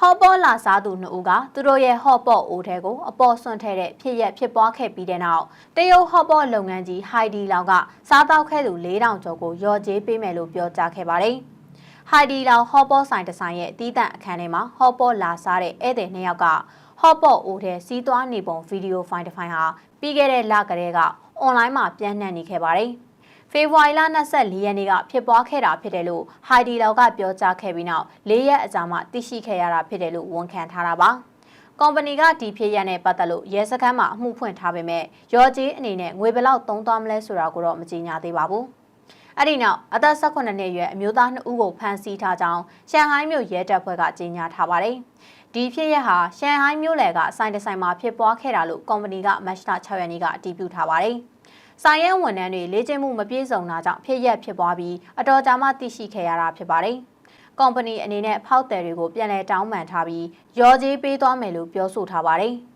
ဟော့ပေါ်လာစားသူနှစ်ဦးကသူတို့ရဲ့ဟော့ပေါ်အိုးထဲကိုအပေါ်ဆွန့်ထဲတဲ့ဖြစ်ရက်ဖြစ်ပွားခဲ့ပြီးတဲ့နောက်တရုတ်ဟော့ပေါ်လုပ်ငန်းကြီးဟိုင်ဒီလောင်ကစားတောက်ခဲ့သူ4000ကျော်ကိုရော်ကြေးပေးမယ်လို့ပြောကြားခဲ့ပါတယ်။ဟိုင်ဒီလောင်ဟော့ပေါ်ဆိုင်တစ်ဆိုင်ရဲ့တီးတန့်အခန်းထဲမှာဟော့ပေါ်လာစားတဲ့ဧည့်သည်နှစ်ယောက်ကဟော့ပေါ်အိုးထဲစီးသွားနေပုံဗီဒီယိုဖိုင်တစ်ဖိုင်ဟာပြီးခဲ့တဲ့လကတည်းကအွန်လိုင်းမှာပြန့်နှံ့နေခဲ့ပါတယ်။ ဖေဖော်ဝါရီလ24ရက်နေ့ကဖြစ်ပွားခဲ့တာဖြစ်တယ်လို့ဟိုင်ဒီလောက်ကပြောကြားခဲ့ပြီးနောက်၄ရက်အကြာမှသိရှိခဲ့ရတာဖြစ်တယ်လို့ဝန်ခံထားတာပါ။ကုမ္ပဏီကဒီဖြစ်ရက်နဲ့ပတ်သက်လို့ရဲစခန်းမှာအမှုဖွင့်ထားပေမဲ့ရော်ကြီးအနေနဲ့ငွေဘယ်လောက်သုံးသွားမလဲဆိုတာကိုတော့မကြေညာသေးပါဘူး။အဲ့ဒီနောက်အသက်18နှစ်အရွယ်အမျိုးသား2ဦးကိုဖမ်းဆီးထားကြောင်းရှန်ဟိုင်းမြို့ရဲတပ်ဖွဲ့ကကြေညာထားပါတယ်။ဒီဖြစ်ရက်ဟာရှန်ဟိုင်းမြို့လယ်ကစိုင်းတဆိုင်မှာဖြစ်ပွားခဲ့တာလို့ကုမ္ပဏီကမတ်လ6ရက်နေ့ကအတည်ပြုထားပါတယ်။ ဆိုင်ရဲဝန်ထမ်းတွေလေ့ကျင့်မှုမပြည့်စုံတာကြောင့်ဖြစ်ရက်ဖြစ်ပွားပြီးအတော်ကြာမှသိရှိခဲ့ရတာဖြစ်ပါတယ်။ကုမ္ပဏီအနေနဲ့ဖောက်တယ်တွေကိုပြန်လည်တောင်းပန်ထားပြီးရော်ကြေးပေးသွားမယ်လို့ပြောဆိုထားပါတယ်။